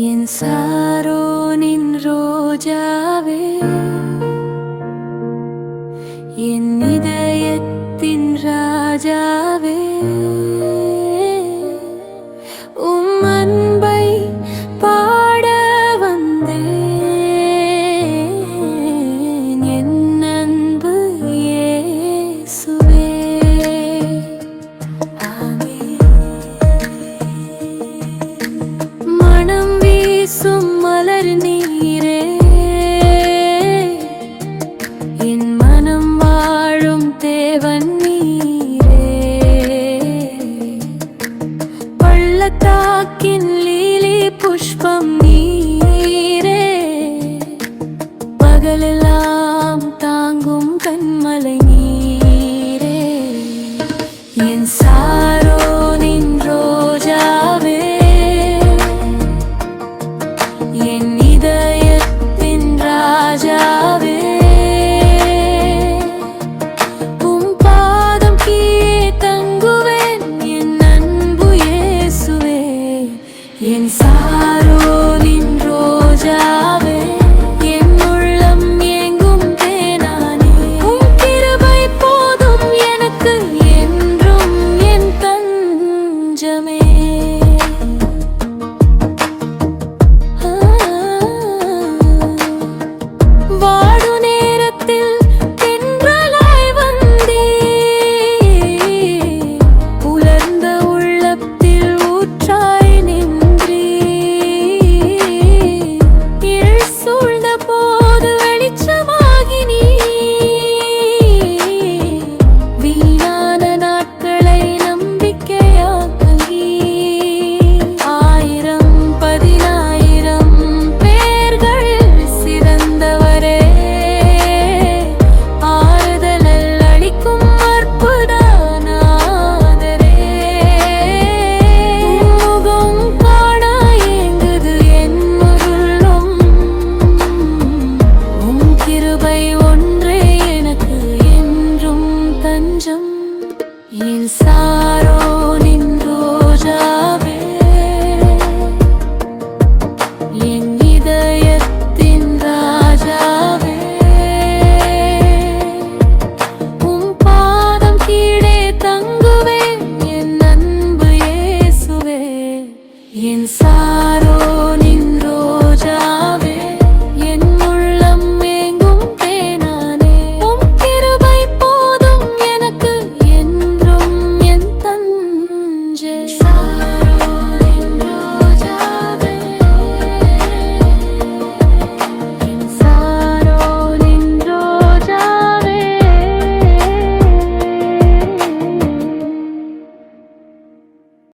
என் சாரோனின் ரோஜாவே என் இதயத்தின் ராஜா My malenyi